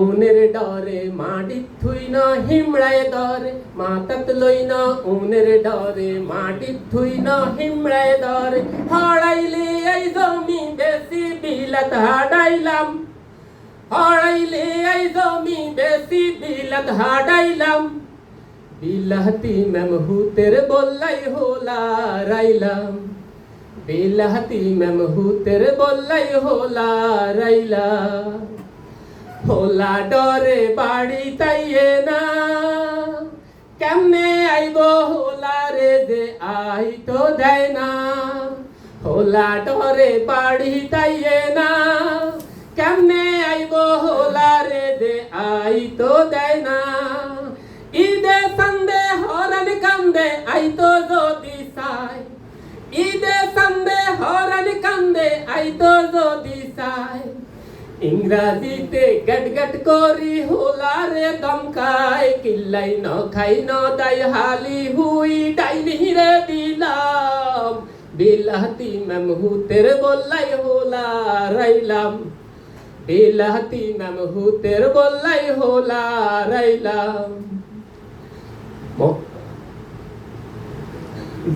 উনের ডরে, মাটি থুই না হিমড়ায় দরে মাতাত লই না উনের ডরে, মাটি থুই না হিমড়ায় দরে হড়াইলে এই জমি বেশি বিলাত হাডাইলাম হড়াইলে এই জমি বেশি বিলাত হাডাইলাম বিলাতি মেমহুতের বললাই হোলা রাইলাম। বিলাতি মেমহুতের বললাই হোলা রাইলাম। হোলা ডরে বাড়ি তাইয়ে না। কেমনে আইব হোলা রে যে আই তো দেয় না। হোলা ডরে বাড়ি তাইয়ে না। কেমনে আইব হোলা রে যে আই তো দেয় না। ঈদে সন্দে হরন কান্দে, আই তো যদি সাই ঈদে সন্দে হরন কান্দে, আই তো যদি সাই ইংরাজিতে গট গট করি হোলারে দমকায় কিল্লাই ন খাই ন দাই হালি হুই ডাইনি রে দিলাম। বিলাতি মেমহুতের বললাই হোলা রাইলাম। বিলাতি মেমহুতের বললাই হোলা রাইলাম।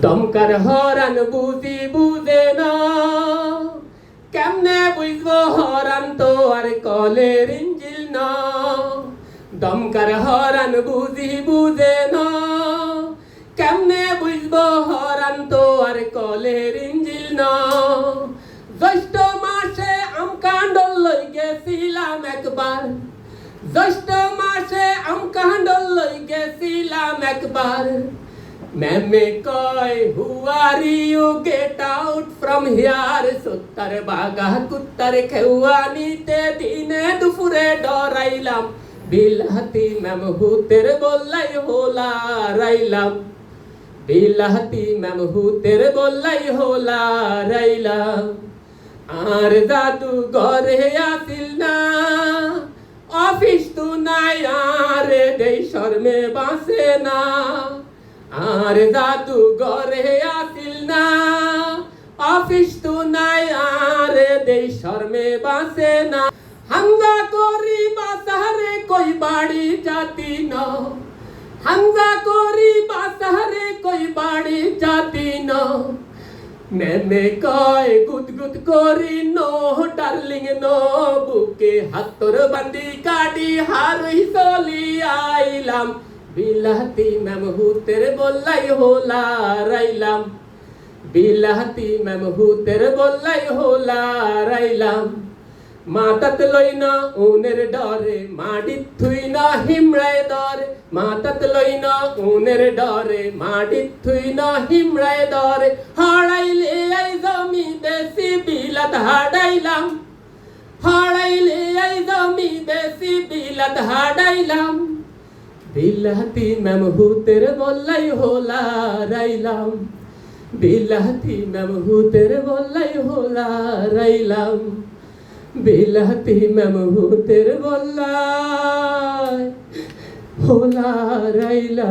দমকার হরান বুঝি বুঝে না। কেমনে বুঝব হরান তো আর কলের ইঞ্জিল না? দমকার হরান বুঝি বুঝে না? কেমনে বুঝব হরান তো আর কলের ইঞ্জিল না? জ্যৈষ্ঠ মাসে আম কাণ্ডল লই গেছিলাম একবার। জ্যৈষ্ঠ মাসে আম কাণ্ডল লই গেছিলাম একবার। ম্যামে কয় who are you get out from here সত্তর বাগা কুত্তর খেউয়ানিতে দিনে দুপুরে ডরাইলাম বিলাতি ম্যাম হুতের বললাই হোলা রাইলাম বিলাতি ম্যাম হুতের বললাই হোলা রাইলাম আর দাদু ঘরে আসিল না অফিস তু নাই আর দেই শর্মে বাসে না আর দাদু ঘরে আসিল না। অফিস তু নাই, আর দেই শর্মে বাসে না। হাঙ্গা করি বাসারে কই বাড়ি জাতি ন। হাঙ্গা করি বাসারে কই বাড়ি জাতি ন। মেমে কয়, গুদ গুদ করি নো, ডার্লিং নো, বুকে হাতর বান্দি কাটি, হারই চলি আইলাম। বিলাতি ম্যাম হুতের বললাই হোলা রাইলাম। বিলাতি ম্যাম হুতের বললাই হোলা রাইলাম। মাতাত লই না উনের ডরে মাডি থুই না হিমড়ায় দরে। মাতাত লই না উনের ডরে মাডি থুই না হিমড়ায় দরে। হাড়াইলে আই জমি দেশি বিলাত হাডাইলাম। হাড়াইলে আই জমি দেশি বিলাত হাডাইলাম। বিলাতি ম্যাম হুতের বললাই হোলা রাইলাম। বিলাতি ম্যাম হুতের বললাই হোলা রাইলাম। বিলাতি মেমহুতের বললাই হোলা রাইলা